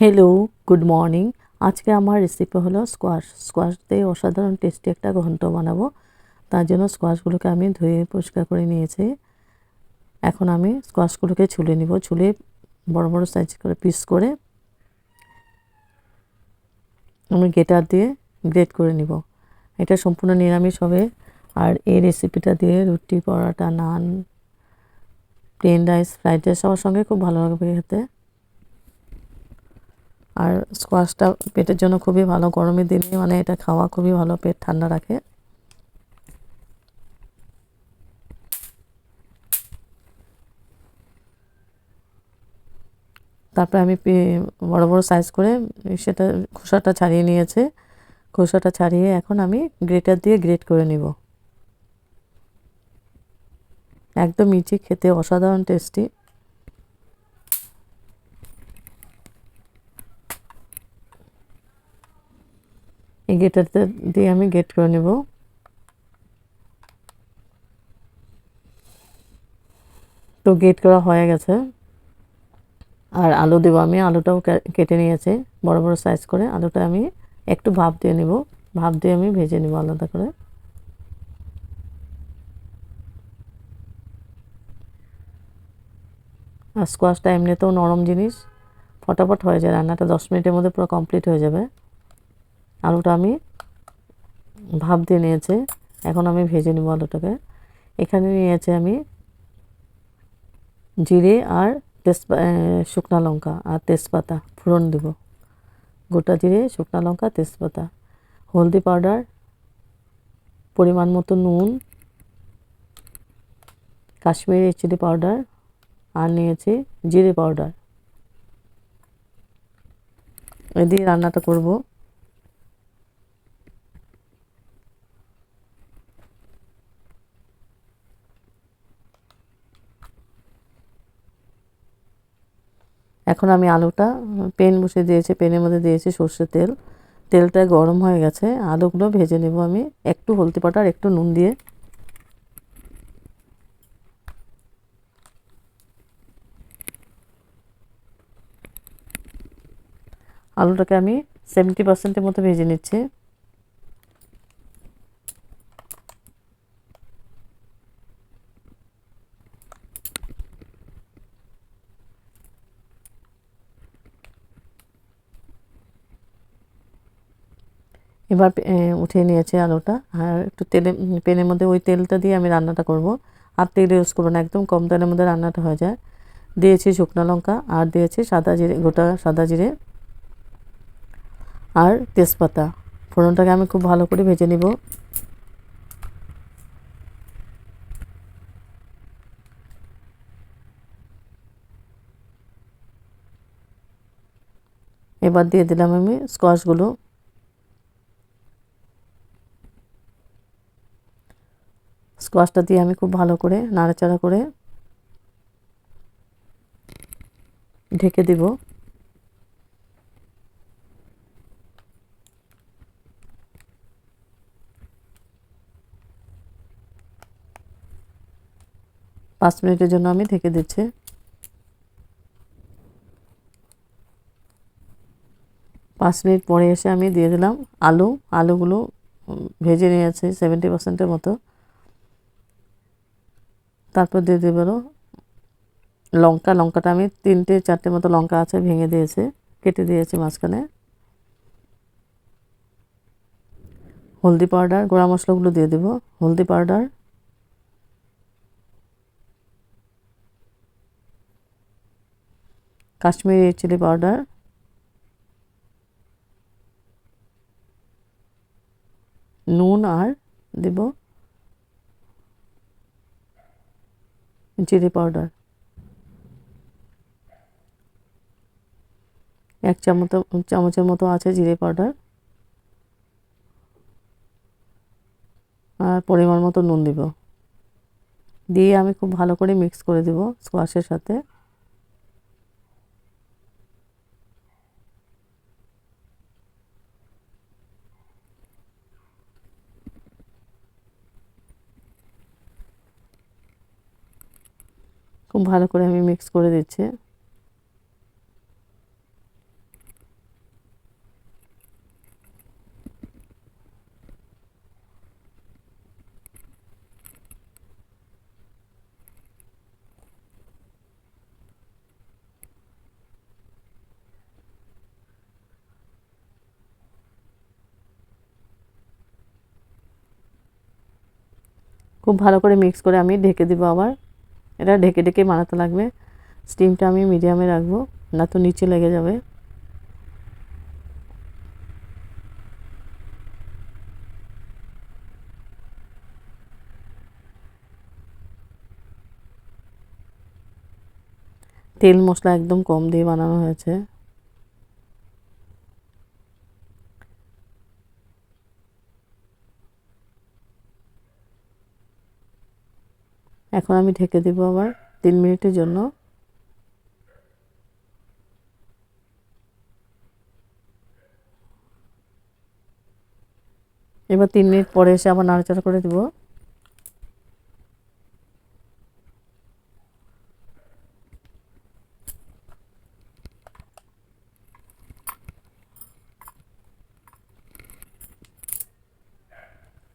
Hello good morning আজকে আমার recipe হলো স্কোয়াশ স্কোয়াশ দিয়ে অসাধারণ টেস্টি একটা ঘন্ট বানাবো। তার জন্য স্কোয়াশগুলোকে আমি ধুয়ে পরিষ্কার করে নিয়েছি। এখন আমি স্কোয়াশগুলোকে ছুলে নিব। ছুলে বড় বড় সাইজ করে পিস করে আমি গেটার দিয়ে গ্রেট করে নিব। এটা সম্পূর্ণ নিরামিষ হবে। আর এই রেসিপিটা দিয়ে রুটি, paratha, naan plain rice fried rice সবার সঙ্গে খুব ভালো লাগবে খেতে। আর স্কোয়াশটা পেটের জন্য খুবই ভালো। গরমের দিনে মানে এটা খাওয়া খুবই ভালো, পেট ঠান্ডা রাখে। তারপরে আমি বড় বড় সাইজ করে সেটা খোসাটা ছাড়িয়ে নিয়েছে। খোসাটা ছাড়িয়ে এখন আমি গ্রেটার দিয়ে গ্রেট করে নিব। একদম মিচি খেতে অসাধারণ টেস্টি এই গেটারতে দিয়ে আমি গেট করে নেব। তো গেট করা হয়ে গেছে। আর আলু দেবো আমি, আলুটাও কেটে নিয়েছি, বড় বড় সাইজ করে। আলুটা আমি একটু ভাপ দিয়ে নেব। ভাপ দিয়ে আমি ভেজে নেব আলাদা করে। আর স্কোয়াশটা এমনিতেও নরম জিনিস। ফটাফট হয়ে যায়, রান্নাটা দশ মিনিটের মধ্যে পুরো কমপ্লিট হয়ে যাবে। আলুটা আমি ভাপ দিয়ে নিয়েছে। এখন আমি ভেজে নেব আলুটাকে। এখানে নিয়েছে আমি জিরে আর তেজপা শুকনা লঙ্কা আর তেজপাতা। ফোড়ন দেব। গোটা জিরে, শুকনা লঙ্কা, তেজপাতা। হলদি পাউডার, পরিমাণ মতো নুন, কাশ্মীরি চিলি পাউডার আর নিয়েছি জিরে পাউডার। এ দিয়ে রান্নাটা করব। এখন আমি আলুটা, পেন বসে দিয়েছি, পেনের মধ্যে দিয়েছি সর্ষের তেল। তেলটা গরম হয়ে গেছে, আলুগুলো ভেজে নেব আমি। একটু হলদি পাউডার, একটু নুন দিয়ে। আলুটাকে আমি সেভেন্টি পার্সেন্টের মতো ভেজে নিচ্ছি। এবার উঠিয়ে নিয়েছি আলুটা। আর একটু তেলে, পেনের মধ্যে ওই তেলটা দিয়ে আমি রান্নাটা করব। আর তেল ইউজ করব না, একদম কম তেলের মধ্যে রান্নাটা হয়ে যায়। দিয়েছি শুকনো লঙ্কা আর দিয়েছি সাদা জিরে, গোটা সাদা জিরে আর তেজপাতা। ফোড়নটাকে আমি খুব ভালো করে ভেজে নিব। এবার দিয়ে দিলাম আমি স্কোয়াশগুলো স্কোয়াশটা দিয়ে আমি খুব ভালো করে নাড়াচাড়া করে ঢেকে দেব। পাঁচ মিনিটের জন্য আমি ঢেকে দিচ্ছি। পাঁচ মিনিট পরে এসে আমি দিয়ে দিলাম আলু। আলুগুলো ভেজে নিয়েছি সেভেন্টি পার্সেন্টের মতো। তারপর দিয়ে দেবো লঙ্কা। লঙ্কাটা আমি তিনটে চারটে মতো লঙ্কা আছে ভেঙে দিয়েছে, কেটে দিয়েছি মাঝখানে। হলদি পাউডার, গোড়া মশলাগুলো দিয়ে দেবো। হলদি পাউডার। Kashmiri chilli powder. নুন আর দেব জিরে পাউডার। এক চামচ, চামচের মতো আছে জিরে পাউডার। আর পরিমাণ মতো নুন দিব। দিয়ে আমি খুব ভালো করে মিক্স করে দেব স্কোয়াশের সাথে। খুব ভালো করে আমি মিক্স করে দিচ্ছি। খুব ভালো করে মিক্স করে আমি ঢেকে দেবো আবার। এটা ঢেকে ঢেকে বানাতে লাগবে। স্টিমটা আমি মিডিয়ামে রাখব, না তো নিচে লেগে যাবে। তেল মশলা একদম কম দিয়ে বানানো হয়েছে। এখন আমি ঢেকে দেবো আবার তিন মিনিটের জন্য। এবার তিন মিনিট পরে এসে আবার নাড়াচাড়া করে দেবো।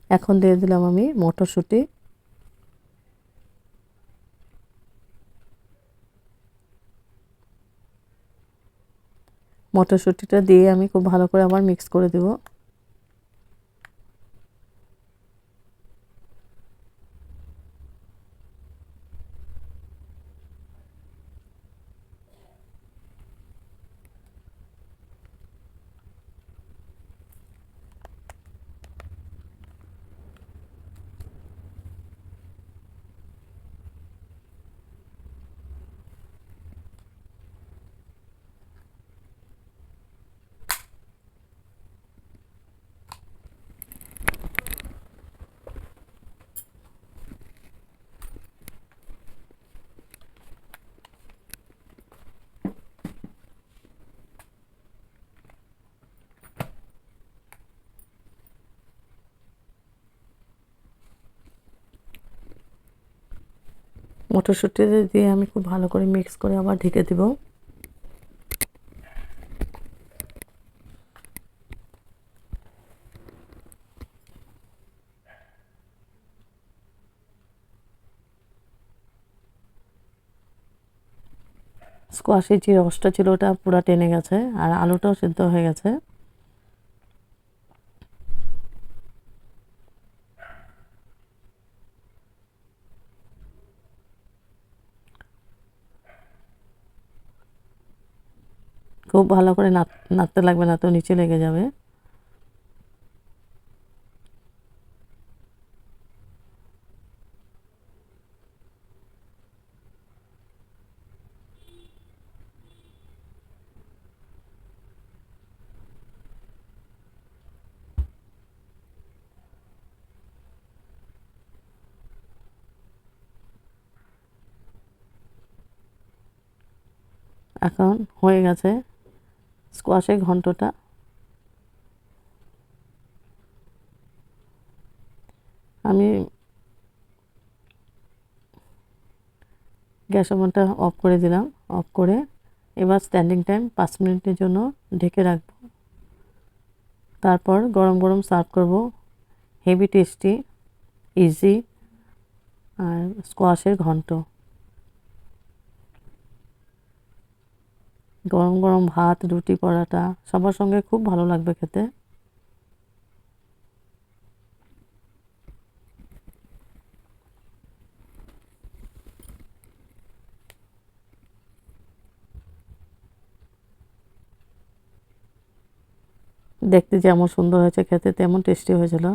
এখন দিয়ে দিলাম আমি মটরশুঁটি। মটরশুঁটিটা দিয়ে আমি খুব ভালো করে আবার মিক্স করে দেব। মটরশুঁটি দিয়ে আমি খুব ভালো করে মিক্স করে আবার ঢেকে দেব। স্কোয়াশের যে রসটা ছিল ওটা পুরো টেনে গেছে, আর আলুটাও সিদ্ধ হয়ে গেছে। খুব ভালো করে নাড়তে লাগবে না তো নিচে লেগে যাবে। এখন হয়ে গেছে। স্কোয়াশের ঘন্টটা। আমি গ্যাস ওভেনটা অফ করে দিলাম, অফ করে এবার স্ট্যান্ডিং টাইম পাঁচ মিনিটের জন্য ঢেকে রাখব। তারপর গরম গরম সার্ভ করব। হেভি টেস্টি, ইজি আর স্কোয়াশের ঘন্ট। গরম গরম ভাত, রুটি, পরাটা, সবার সঙ্গে খুব ভালো লাগবে খেতে। দেখতে যেমন সুন্দর হয়েছে, খেতে তেমন টেস্টি হয়েছিল।